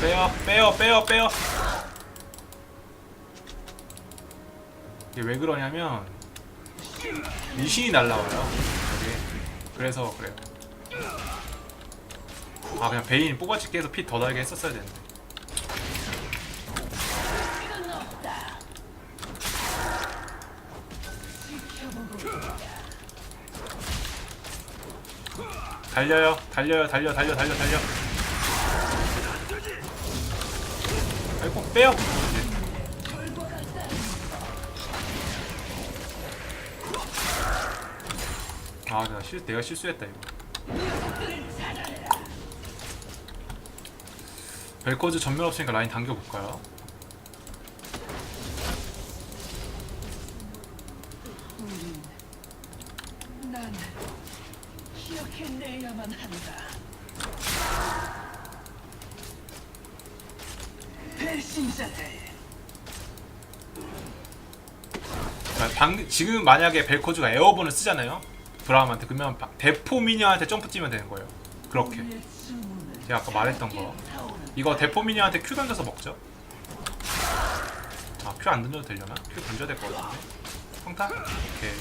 빼요 빼요 빼요 빼요. 이게 왜 그러냐면 미신이 날라와요 저게. 그래서 그래요. 아 그냥 베인 뽑아찍기 해서 피더 달게 했었어야 되는데 달려요 달려요 달려 달려 달려 달려. 아이고 빼요. 아 내가 실 내가 실수했다 이거. 벨코즈 전멸 없으니까 라인 당겨볼까요? 난 기억해내야만 한다. 배신자들 자, 방, 지금 만약에 벨코즈가 에어본을 쓰잖아요. 브라움한테 그러면 바- 대포 미니언한테 점프 뛰면 되는 거예요. 그렇게. 주문은 제가 아까 말했던 거. 이거 대포 미니언한테 큐 던져서 먹죠? 아큐 안 던져도 되려나? 큐 던져야 될 것 같은데. 평타? 오케이.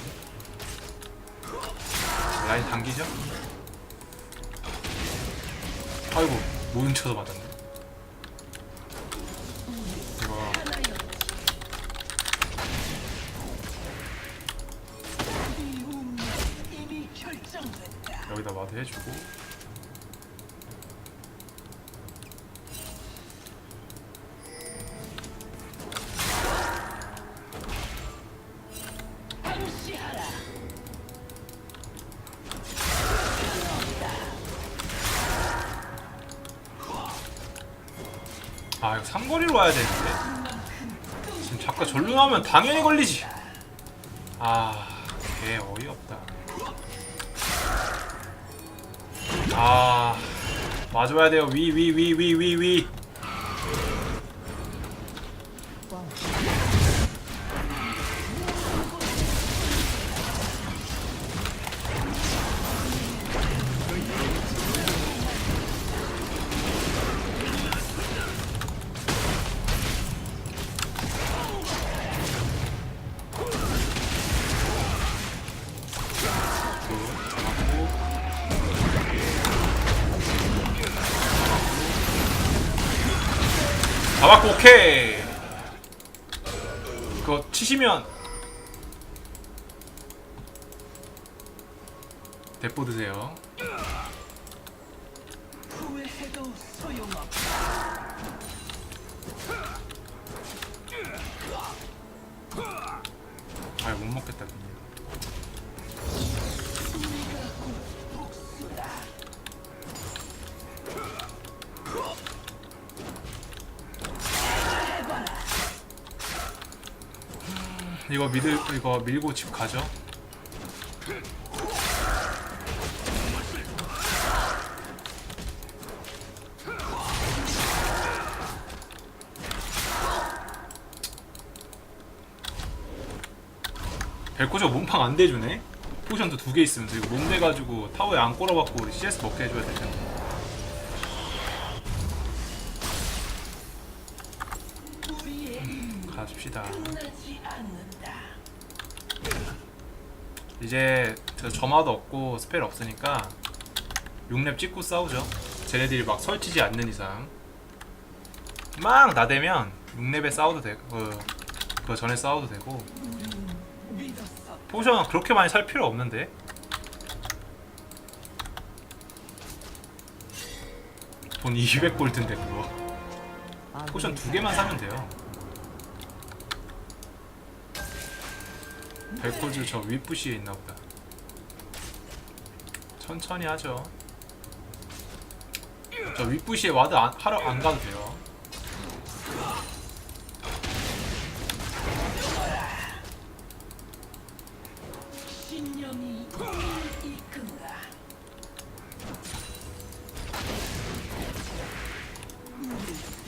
라인 당기죠? 아이고 모든 쳐서 맞았네 여기다 와드 해주고. 아 이거 삼거리로 와야 되는데? 지금 자꾸 절로 나오면 당연히 걸리지. 아 개 어이없다 아 맞아야 돼요. 위 위 위 위 위위 잡았고 오케이. 그거 치시면. 대포 드세요 이거 미들 이거 밀고 집 가죠? 벨코즈가 몸빵 안 대주네? 포션도 두 개 있으면서 이거 몸 대가지고 타워에 안 꼬라박고 우리 CS 먹게 해줘야 될 텐데 우리의 가십시다 끝나지 않는다. 이제 저 점화도 없고 스펠 없으니까 6렙 찍고 싸우죠. 쟤네들이 막 설치지 않는 이상. 막 나대면 6렙에 싸워도 되고 그, 그 전에 싸워도 되고. 포션 그렇게 많이 살 필요 없는데. 돈 200골드인데 그거. 포션 두 개만 사면 돼요 벨코즈 저 윗부시에 있나 보다. 천천히 하죠. 저 윗부시에 와드 안, 하러 안 가도 돼요.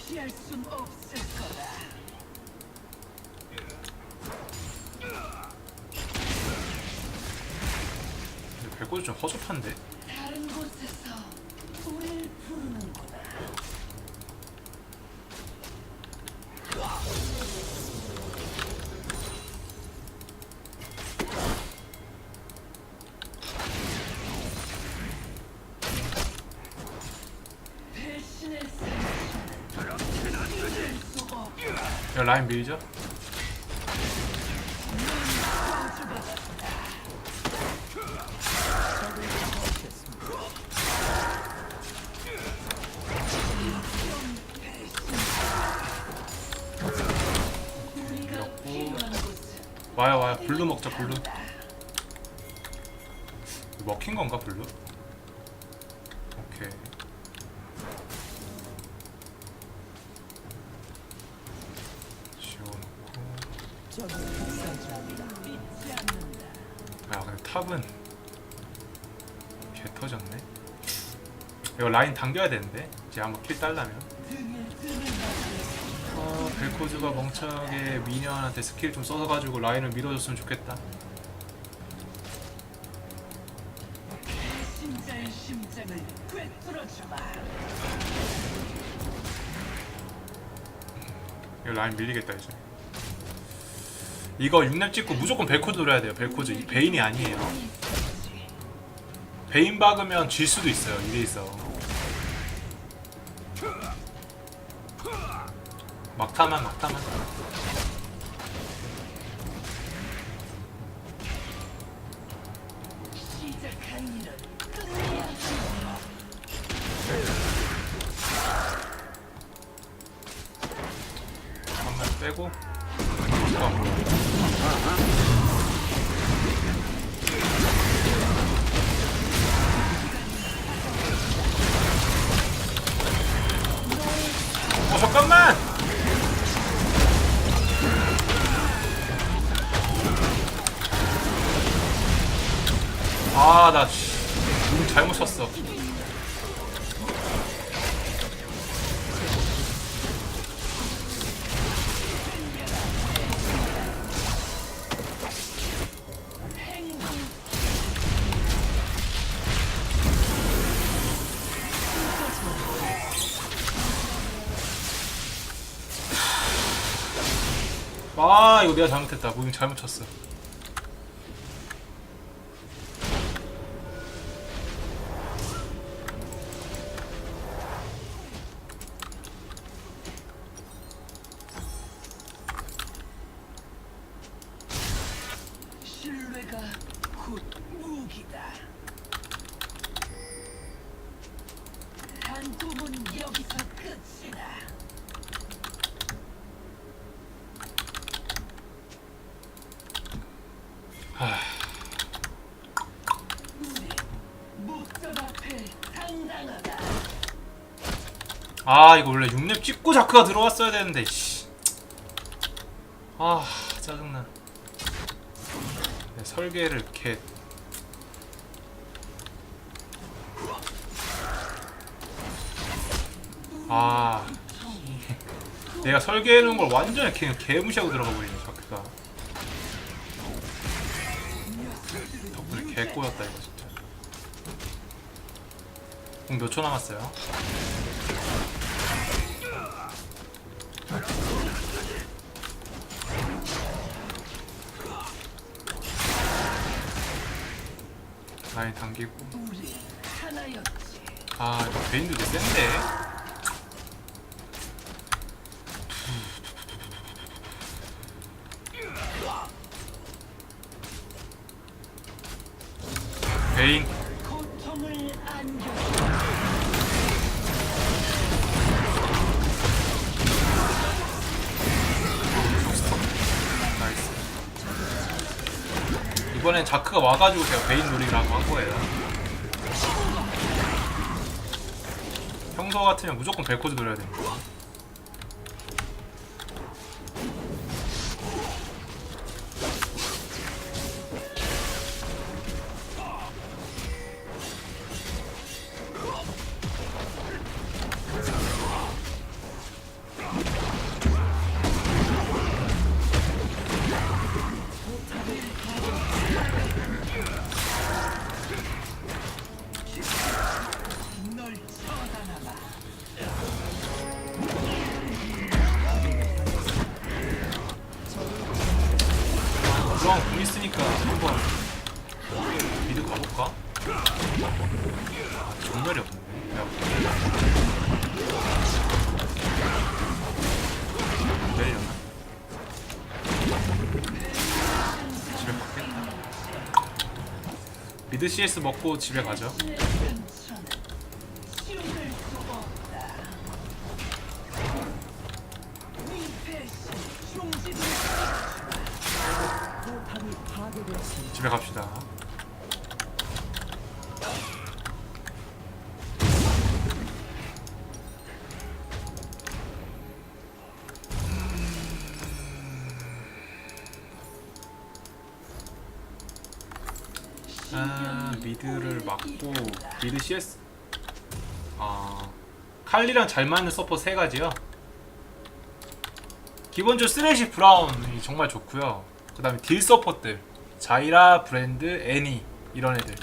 피할 순 없을 거다. 좀 허접한데? 다른 곳에서 우릴 부르는구나. 야 라인 밀죠? 블루 먹자 블루. 먹힌 건가 블루? 오케이. 야 근데 탑은 개 터졌네. 이거 라인 당겨야 되는데? 이제 한번 킬 딸라면. 아 벨코즈가 멍청하게 미녀한테 스킬 좀 써서가지고 라인을 밀어줬으면 좋겠다. 이거 라인 밀리겠다 이제. 이거 6렙 찍고 무조건 벨코즈 노려야 돼요 벨코즈 이 베인이 아니에요. 베인 박으면 질 수도 있어요 이래 있어 일은 끝내야지. 한번 빼고 어. 어 이거 내가 잘못했다. 무빙 잘못 쳤어 아 이거 원래 6렙 찍고 자크가 들어왔어야 되는데 씨. 아 짜증나. 네, 설계를 이렇게. 아. 내가 설계해놓은 걸 완전히 그냥 개무시하고 들어가 버리네 공 몇 초 남았어요? 라인 당기고. 아 이거 베인도 센데 자크가 와가지고 제가 베인 놀이라고 한 거예요. 평소 같으면 무조건 벨코즈 노려야 됩니다 볼까? 전멸이 없네. 내려나? 집에 갔겠다. 미드 CS 먹고 집에 가죠. 아 미드를 막고 미드 CS 아 칼리랑 잘 맞는 서포 세 가지요. 기본적으로 쓰레쉬 브라운이 정말 좋고요. 그다음에 딜 서포트들 자이라, 브랜드, 애니 이런 애들.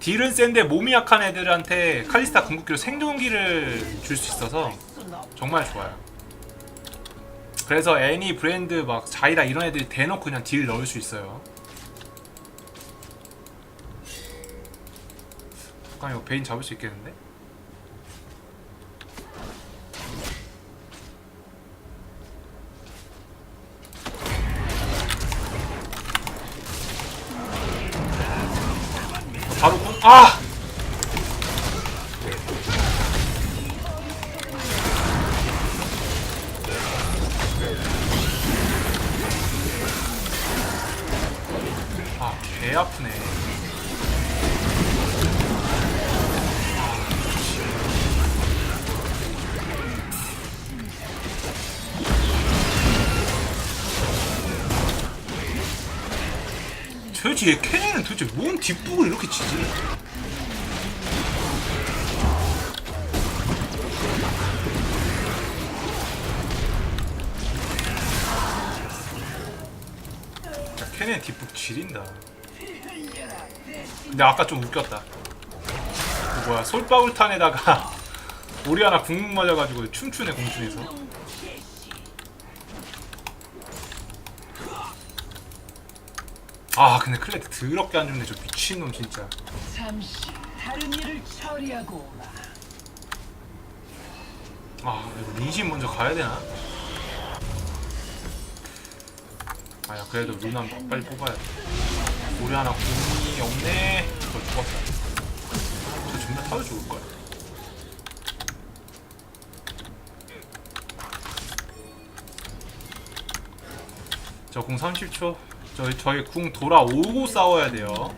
딜은 센데 몸이 약한 애들한테 칼리스타 궁극기로 생존기를 줄 수 있어서. 정말 좋아요. 그래서 애니, 브랜드, 막 자이라 이런 애들이 대놓고 그냥 딜 넣을 수 있어요. 잠깐 이거 베인 잡을 수 있겠는데? 바로! 아, 도대체 얘 캐니는 도대체 뭔 뒷북을 이렇게 치지? 야, 캐니의 뒷북 지린다. 근데 아까 좀 웃겼다. 그 뭐야 솔방울탄에다가 오리 하나 국물 맞아가지고 춤추네 공중에서. 아 근데 클레드 더럽게 안 죽네 저 미친놈 진짜. 잠시 다른 일을 처리하고 오라. 아 이거 리신 먼저 가야 되나? 아야 그래도 루나 빨리 뽑아야 돼. 우리 하나 공이 없네. 저 죽었다. 저 존나 타워 죽을 거야. 저공 30초. 저희 저희 궁 돌아오고 싸워야 돼요.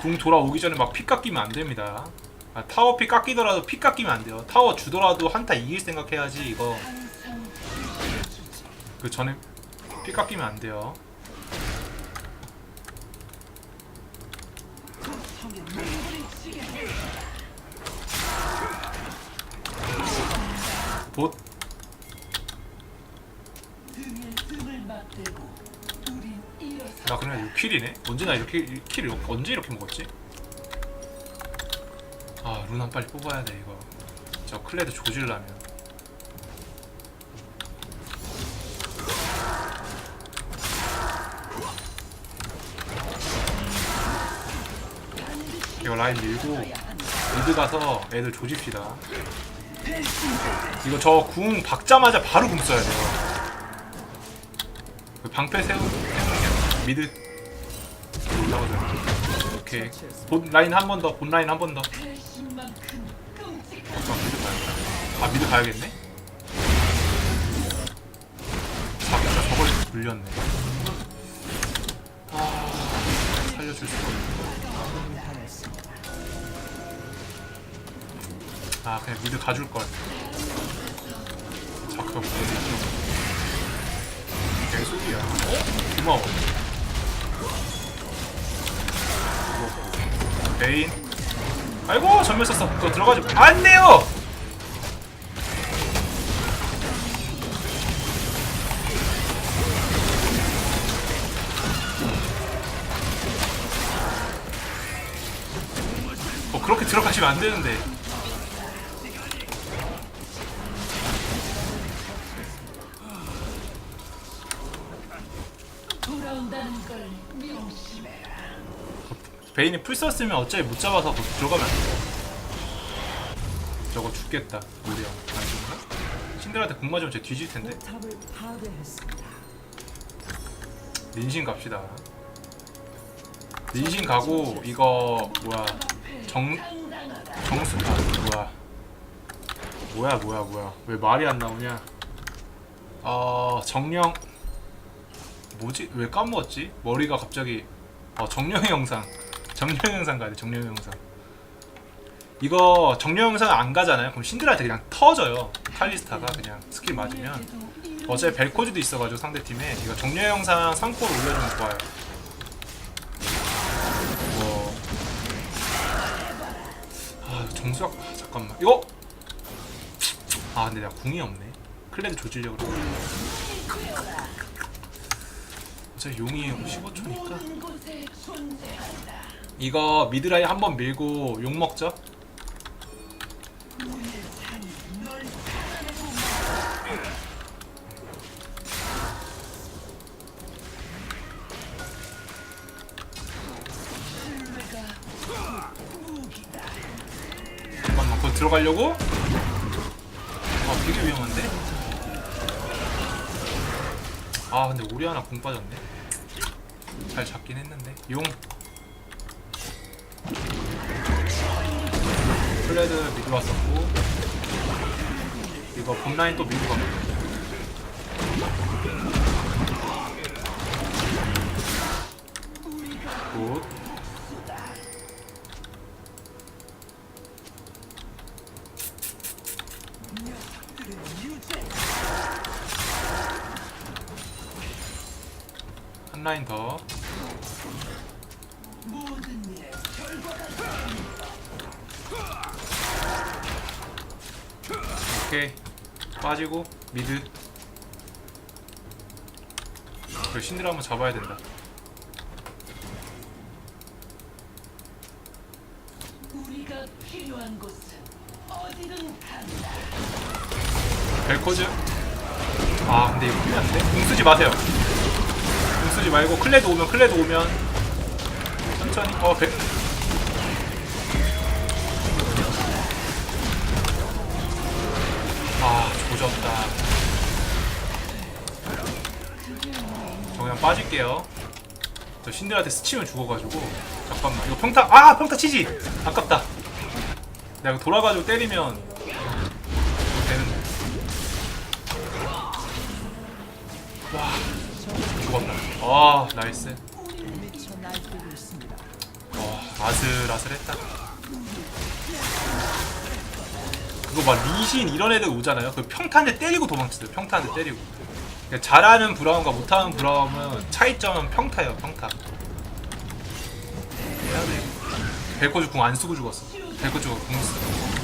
궁 돌아오기 전에 막 피 깎이면 안 됩니다. 아, 타워 피 깎이더라도 피 깎이면 안 돼요. 타워 주더라도 한타 이길 생각해야지 이거. 그 전에 피 깎이면 안 돼요. 봇 등에 등을 맞대고 우린 일어서 나 그냥 6킬이네? 언제 나 이렇게 킬 이렇게, 언제 이렇게 먹었지? 아 루난 빨리 뽑아야 돼 이거. 저 클레드 조질라면. 이거 라인 밀고 미드 가서 애들 조집시다. 이거 저 궁 박자마자 바로 궁 써야 돼요. 그 방패 세우 세우는 미드. 올라가자 오케이. 본 라인 한 번 더 본 라인 한 번더. 아, 미드 가야겠다. 아 미드 가야겠네? 아 진짜 저걸 불렸네. 아 살려줄 수가 없네. 아 그냥 미드 가줄걸. 자크가 뭐지 개소리야 어? 고마워 베인. 아이고 전멸 썼어. 그거 들어가지 안 돼요! 어 그렇게 들어가시면 안 되는데. 돌아온다는 걸. 베인이 풀 썼으면 어차피 못 잡아서 거기 들어가면 안 돼. 저거 죽겠다 무리야 안 죽나? 신들한테 공 맞으면 쟤 뒤질 텐데. 탑을 파괴했습니다. 민신 갑시다. 리신 가고 이거 뭐야? 정 정수 아 뭐야? 뭐야 뭐야 뭐야? 왜 말이 안 나오냐? 어 정령 뭐지? 왜 까먹었지? 머리가 갑자기 어 정령 영상 정령 영상 가야 돼 정령 영상. 이거 정령 영상 안 가잖아요? 그럼 신드라한테 그냥 터져요. 칼리스타가 그냥 스킬 맞으면. 어차피 벨코즈도 있어가지고 상대팀에. 이거 정령 영상 3코를 올려주면 좋아요. 뭐 아, 정수학 아, 잠깐만. 이거? 아 근데 내가 궁이 없네. 클레드 조지려고 그래 어차피 용이 15초니까 이거 미드라인 한번 밀고 욕 먹죠 잠깐만 그거 들어가려고? 아 되게 위험한데? 아 근데 우리 하나 공 빠졌네 잘 잡긴 했는데 용 플레드 미드 왔었고 이거 봄라인 또 미드 가고 굿. 한 라인 더 오케이. 빠지고 미드. 그 신드라 한번 잡아야 된다. 우리가 필요한 곳은 어디든 간다. 벨코즈? 아 근데 이거 큰일 났네. 공 쓰지 마세요. 공 쓰지 말고 클레드 오면 클레드 오면 천천히. 어 벨... 조졌다. 저 그냥 빠질게요. 저 신들한테 스치면 죽어가지고. 잠깐만 이거 평타 아 평타 치지! 아깝다. 내가 돌아가지고 때리면 이거 되는데. 와 죽었다. 아 나이스. 와 아슬아슬했다 그거 막 리신 이런 애들 오잖아요. 그 평탄에 때리고 도망치세요. 평탄에 때리고. 그러니까 잘하는 브라움과 못하는 브라움은 차이점은 평타예요 평타. 해야 돼 벨코즈 궁 안 쓰고 죽었어. 벨코즈가 궁 쓰고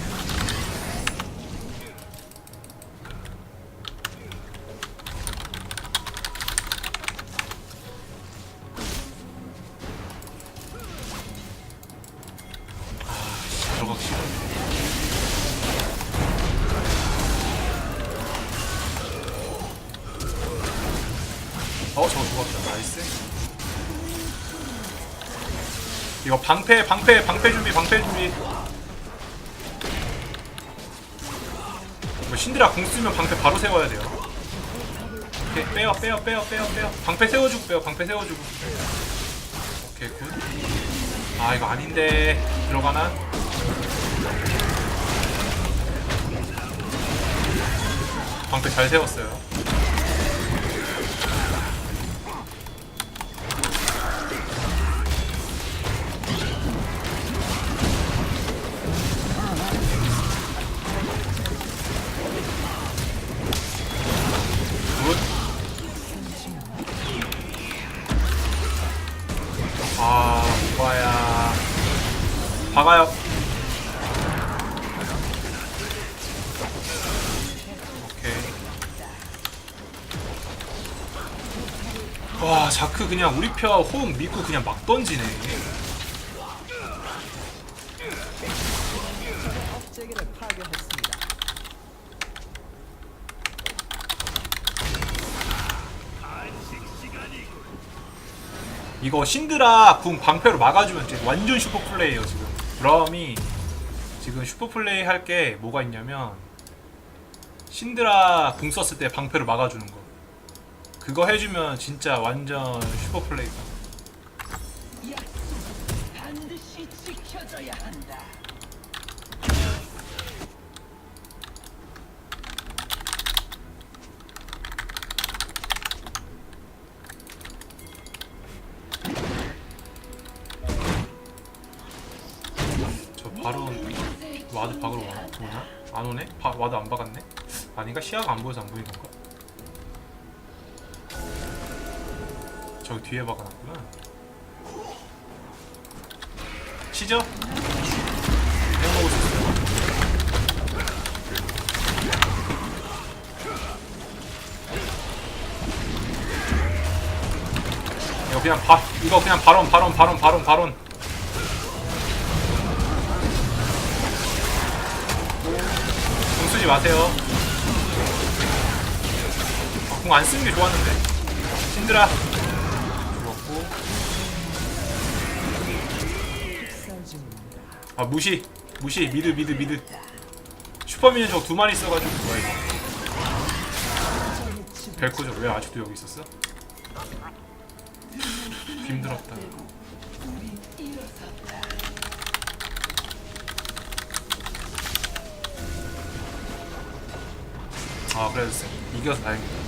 방패, 방패, 준비, 방패 준비. 이거 신드라 공 쓰면 방패 바로 세워야 돼요. 오케이, 빼요, 빼요, 빼요, 빼요, 빼요. 방패 세워주고 빼요, 방패 세워주고. 오케이, 굿. 아, 이거 아닌데. 들어가나? 방패 잘 세웠어요. 와 자크 그냥 우리 편 호응 믿고 그냥 막 던지네. 이거 신드라 궁 방패로 막아주면 지금 완전 슈퍼 플레이예요 지금. 브라움이 지금 슈퍼 플레이 할 게 뭐가 있냐면 신드라 궁 썼을 때 방패로 막아주는 거. 그거 해주면 진짜 완전 슈퍼 한다. 저 바로 와드 박으러 와, 오나? 안 오네? 바, 와드 안 박았네? 아닌가? 시야가 안 보여서 안 보이는 건가? 저기 뒤에 박아놨구나 치죠? 해먹을 수 있어요 이거 그냥 바 이거 그냥 바론 바론 바론 바론 바론 공 쓰지 마세요. 아, 공안 쓰는 게 좋았는데. 힘들어. 아 무시. 무시. 미드 미드 미드. 슈퍼미니언 저거 두 마리 있어가지고 뭐야 이거. 벨코 저 왜 아직도 여기 있었어? 힘들었다. 아 그래도 이겨서 다행이다.